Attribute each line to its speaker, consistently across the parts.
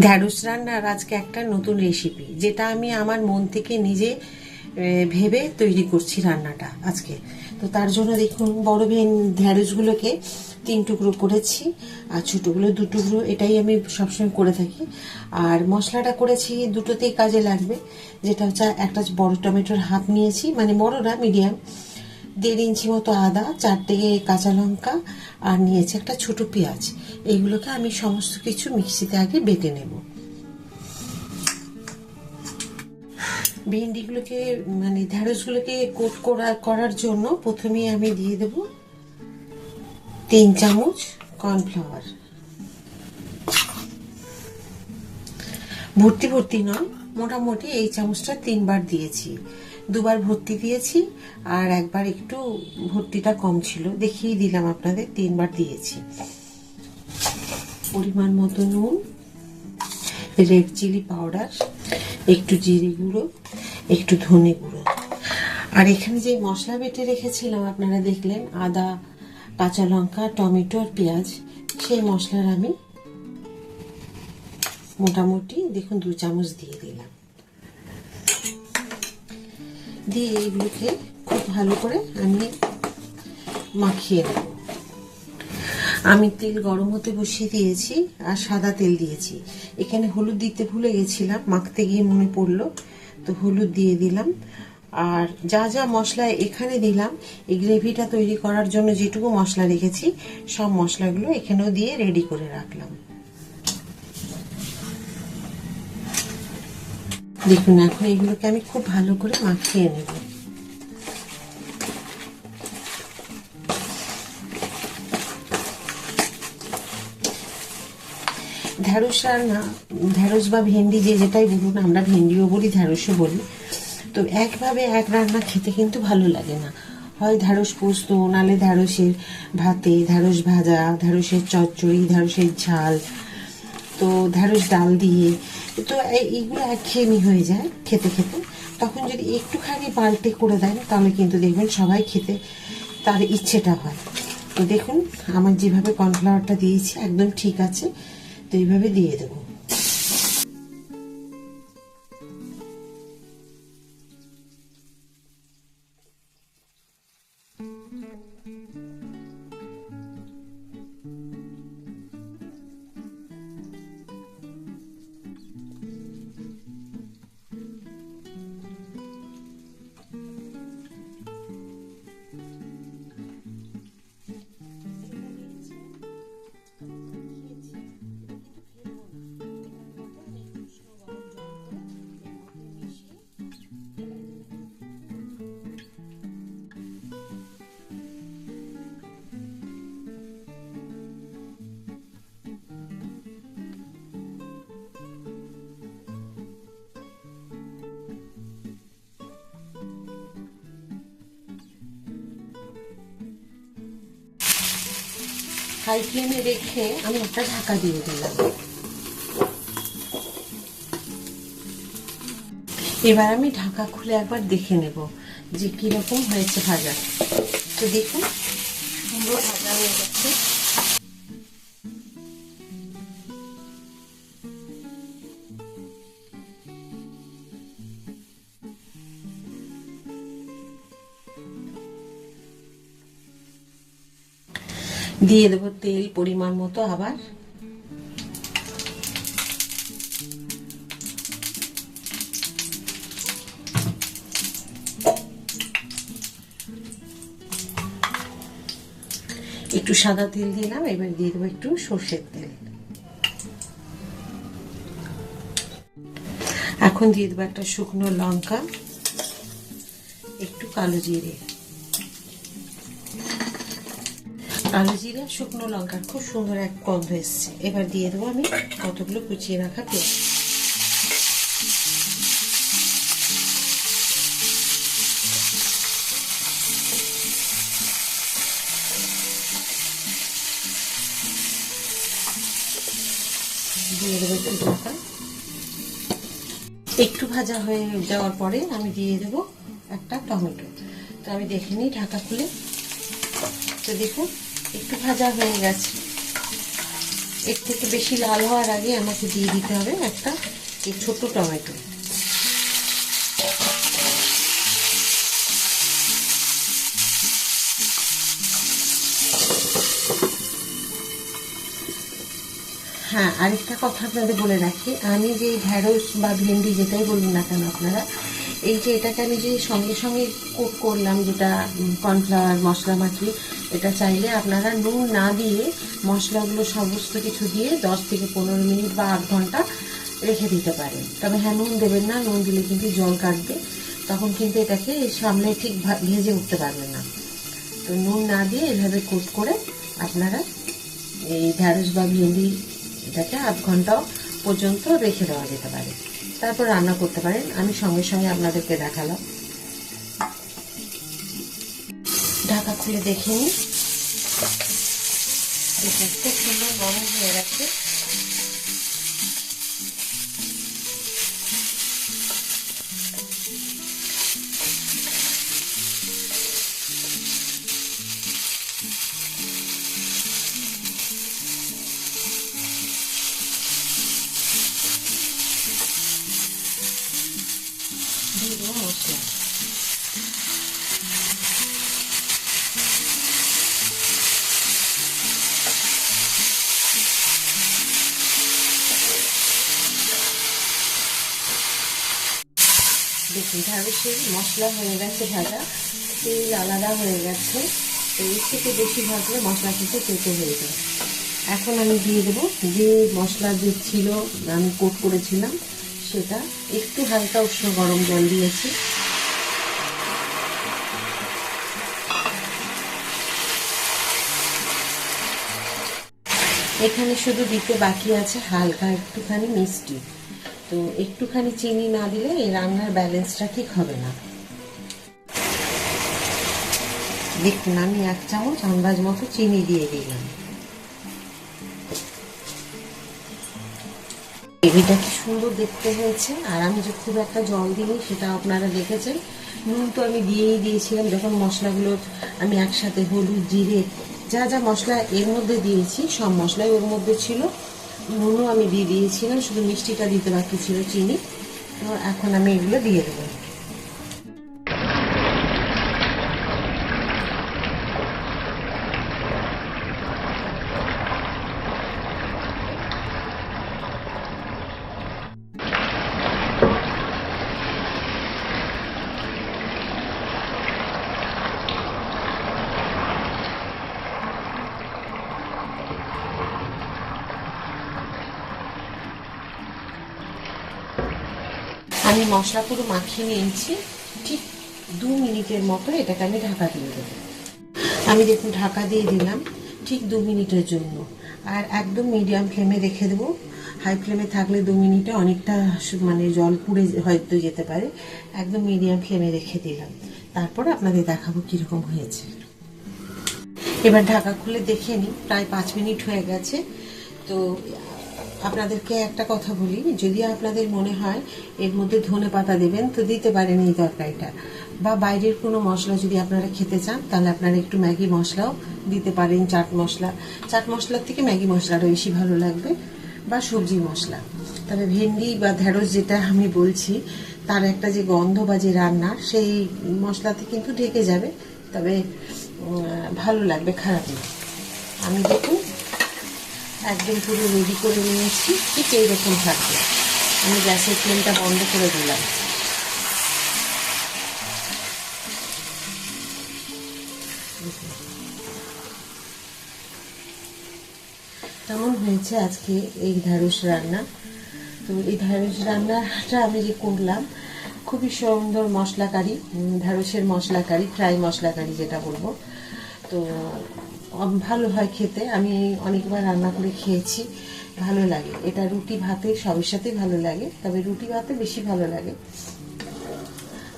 Speaker 1: ঢ্যাঁড়স রান্নার আজকে একটা নতুন রেসিপি যেটা আমি আমার মন থেকে নিজে ভেবে তৈরি করছি রান্নাটা আজকে। তো তার জন্য দেখুন, বড় ভেন ঢ্যাঁড়সগুলোকে তিন টুকরো করেছি, আর ছোটোগুলো দু টুকরো, এটাই আমি সবসময় করে থাকি। আর মশলাটা করেছি, দুটোতেই কাজে লাগবে, যেটা হচ্ছে একটা বড় টমেটোর হাফ নিয়েছি মানে বড় না মিডিয়াম। দেড় ইঞ্চি মতো আদা চারটে কাঁচা লঙ্কা, আর নিয়েছে একটা ছোট পেঁয়াজ। এইগুলোকে আমি সমস্ত কিছু মিক্সিতে আগে বেটে নেব। ভেন্ডিগুলোকে মানে ঢ্যাঁড়সগুলোকে কোট করা, করার জন্য প্রথমেই আমি দিয়ে দেব তিন চামচ কর্নফ্লাওয়ার। ভর্তি ভর্তি নয়, মোটামুটি এই চামচটা তিনবার দিয়েছি। দুবার ভর্তি দিয়েছি, আর একবার একটু ভর্তিটা কম ছিল। দেখিয়ে দিলাম আপনাদের, তিনবার দিয়েছি। পরিমাণ মতো নুন, রেড চিলি পাউডার, একটু জিরে গুঁড়ো, একটু ধনে গুঁড়ো। আর এখানে যে মশলা বেটে রেখেছিলাম, আপনারা দেখলেন, আদা, কাঁচা লঙ্কা, টমেটো আর পেঁয়াজ, সেই মশলার আমি মোটামুটি, দেখুন, দু চামচ দিয়ে দিলাম। দিয়ে এইগুলোকে খুব ভালো করে আমি মাখিয়ে নেব। আমি তেল গরম হতে বসিয়ে দিয়েছি আর সাদা তেল দিয়েছি। এখানে হলুদ দিতে ভুলে গেছিলাম, মাখতে গিয়ে মনে পড়ল। তো হলুদ দিয়ে দিলাম। আর যা যা মশলা এখানে দিলাম, এই গ্রেভিটা তৈরি করার জন্য যেটুকু মশলা রেখেছি, সব মশলাগুলো এখানেও দিয়ে রেডি করে রাখলাম। দেখুন, এখন এগুলোকে আমি খুব ভালো করে মাখিয়ে নেব। ঢ্যাঁড়স রান্না ঢ্যাঁড়স বা ভেন্ডি যে যেটাই বলুন, আমরা ভেন্ডিও বলি ঢ্যাঁড়সও বলি, তো একভাবে এক রান্না খেতে কিন্তু ভালো লাগে না। হয় ঢ্যাঁড়স পোস্ত, নালে ঢ্যাঁড়সের ভাতে ঢ্যাঁড়স ভাজা ঢ্যাঁড়সের চচ্চড়ি ঢ্যাঁড়সের ঝাল, তো ঢ্যাঁড়স ডাল দিয়ে তো এই- এইগুলো একঘেয়েমি হয়ে যায় খেতে খেতে। তখন যদি একটুখানি পাল্টে করে দেন, তাহলে কিন্তু দেখবেন সবাই খেতে তার ইচ্ছেটা হয়। তো দেখুন, আমার যেভাবে কর্নফ্লাওয়ারটা দিয়েছি, একদম ঠিক আছে। তো এইভাবে দিয়ে দেবো। হাই ফ্লেমে রেখে আমি একটা ঢাকা দিয়ে দিলাম। এবার আমি ঢাকা খুলে একবার দেখে নেব যে কীরকম হয়েছে ভাজা। তো দেখুন, সুন্দর ভাজা হয়ে গেছে। দিয়ে দেবো তেল পরিমাণ মতো আবার। একটু সাদা তেল দিলাম এবার দিয়ে দেবো একটু সর্ষের তেল। এখন দিয়ে দেবো একটা শুকনো লঙ্কা, একটু কালো জিরে। কালো জিরা শুকনো লঙ্কার খুব সুন্দর এক গন্ধ এসছে। এবার দিয়ে দেবো আমি কতগুলো কুচিয়ে রাখা পেঁয়াজ। দিয়ে দেবো একটু ঢাকা। একটু ভাজা হয়ে যাওয়ার পরে আমি দিয়ে দেবো একটা টমেটো। তো আমি দেখে নিই ঢাকা খুলে। তো দেখুন একটু ভাজা হয়ে গেছে। এর থেকে বেশি লাল হওয়ার আগে আমাকে দিয়ে দিতে হবে একটা এই ছোট টমেটো। হ্যাঁ আরেকটা কথা আপনাদের বলে রাখি। আমি যে ঢ্যাঁড়স বা ভেন্ডি যেটাই বলুন না কেন আপনারা এই যে এটাকে আমি যে সঙ্গে সঙ্গে কোট করলাম, যেটা কর্নফ্লাওয়ার, মশলা মাখিয়ে এটা চাইলে আপনারা নুন না দিয়ে মশলাগুলো সমস্ত কিছু দিয়ে দশ থেকে পনেরো মিনিট বা আধ ঘণ্টা রেখে দিতে পারেন। তবে হ্যাঁ নুন দেবেন না, নুন দিলে কিন্তু জল কাটবে। তখন কিন্তু এটাকে সামনে ঠিক ভেজে উঠতে পারবে না। তো নুন না দিয়ে এভাবে কোট করে আপনারা এই ঢ্যাঁড়স বা ভেন্ডি এটাকে আধ ঘণ্টা পর্যন্ত রেখে দেওয়া যেতে পারে। তারপর রান্না করতে পারেন। আমি সঙ্গে সঙ্গে আপনাদেরকে দেখালাম। ঢাকা খুলে দেখে নিই। খুব সুন্দর গরম হয়ে গেছে। দেখুন ঢ্যাঁড়সের মশলা হয়ে গেছে ভাজা। তেল আলাদা হয়ে গেছে। তো এর থেকে বেশি ভাজলে মশলা খেতে তেতো হয়ে যায়। এখন আমি দিয়ে দেবো যে মশলা যে ছিল, আমি কোট করেছিলাম, সেটা একটু হালকা উষ্ণ গরম জল দিয়েছি। এখানে শুধু দিতে বাকি আছে হালকা একটুখানি মিষ্টি। তো একটুখানি চিনি না দিলে এই রান্নার ব্যালেন্সটা ঠিক হবে না। দেখুন, আমি এক চামচ আন্দাজ মতো চিনি দিয়ে দিলাম। গ্রেভিটা কি সুন্দর দেখতে হয়েছে, আর আমি যে খুব একটা জল দিইনি সেটা আপনারা দেখেছেন। নুন তো আমি দিয়েই দিয়েছিলাম, যখন মশলাগুলো আমি একসাথে হলুদ, জিরে, যা যা মশলা এর মধ্যে দিয়েছি, সব মশলাই ওর মধ্যে ছিল। নুনও আমি দিয়ে দিয়েছিলাম, শুধু মিষ্টিটা দিতে বাকি ছিল, চিনি। তো এখন আমি এগুলো দিয়ে দেবো। আমি মশলা পুরো মাখিয়ে নিয়েছি, ঠিক দু মিনিটের মতো এটাকে আমি ঢাকা দিয়ে দেবো। আমি দেখুন ঢাকা দিয়ে দিলাম ঠিক দু মিনিটের জন্য। আর একদম মিডিয়াম ফ্লেমে রেখে দেবো। হাই ফ্লেমে থাকলে দু মিনিটে অনেকটা মানে জল পুড়ে হয়তো যেতে পারে। একদম মিডিয়াম ফ্লেমে রেখে দিলাম। তারপর আপনাদের দেখাবো কীরকম হয়েছে। এবার ঢাকা খুলে দেখে নিই। প্রায় পাঁচ মিনিট হয়ে গেছে। তো আপনাদেরকে একটা কথা বলি, যদি আপনাদের মনে হয় এর মধ্যে ধনে পাতা দেবেন, তো দিতে পারেন এই তরকারিটা। বা বাইরের কোনো মশলা যদি আপনারা খেতে চান, তাহলে আপনারা একটু ম্যাগি মশলাও দিতে পারেন, চাট মশলা। চাট মশলার থেকে ম্যাগি মশলাটা বেশি ভালো লাগবে, বা সবজি মশলা। তবে ভেন্ডি বা ঢেঁড়স যেটা আমি বলছি, তার একটা যে গন্ধ বা যে রান্না, সেই মশলাতে কিন্তু ঢেকে যাবে, তবে ভালো লাগবে খারাপ না। আমি দেখুন একদম পুরো রেডি করে নিয়েছি। ঠিক এইরকম থাকবে। আমি গ্যাসের ফ্লেমটা বন্ধ করে দিলাম। কেমন হয়েছে আজকে এই ঢ্যাঁড়স রান্না? তো এই ঢ্যাঁড়স রান্নাটা আমি যে করলাম, খুবই সুন্দর মশলাকারি ঢ্যাঁড়সের মশলাকারি, ফ্রাই মশলাকারি যেটা বলব। তো ভালো হয় খেতে। আমি অনেকবার রান্না করে খেয়েছি, ভালো লাগে। এটা রুটি ভাতে সবের সাথেই ভালো লাগে, তবে রুটি ভাতে বেশি ভালো লাগে।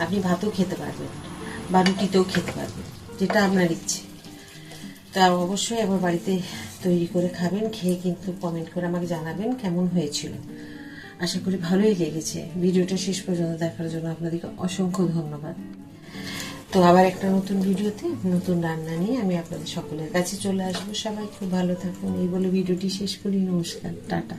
Speaker 1: আপনি ভাতেও খেতে পারবেন, বা রুটিতেও খেতে পারবেন, যেটা আপনার ইচ্ছে। তা অবশ্যই আমার বাড়িতে তৈরি করে খাবেন, খেয়ে কিন্তু কমেন্ট করে আমাকে জানাবেন কেমন হয়েছিল। আশা করি ভালোই লেগেছে। ভিডিওটা শেষ পর্যন্ত দেখার জন্য আপনাদেরকে অসংখ্য ধন্যবাদ। তো আবার একটা নতুন ভিডিওতে নতুন রান্না নিয়ে আমি আপনাদের সকলের কাছে চলে আসব। সবাই খুব ভালো থাকুন। এই বলে ভিডিওটি শেষ করি। নমস্কার। টাটা।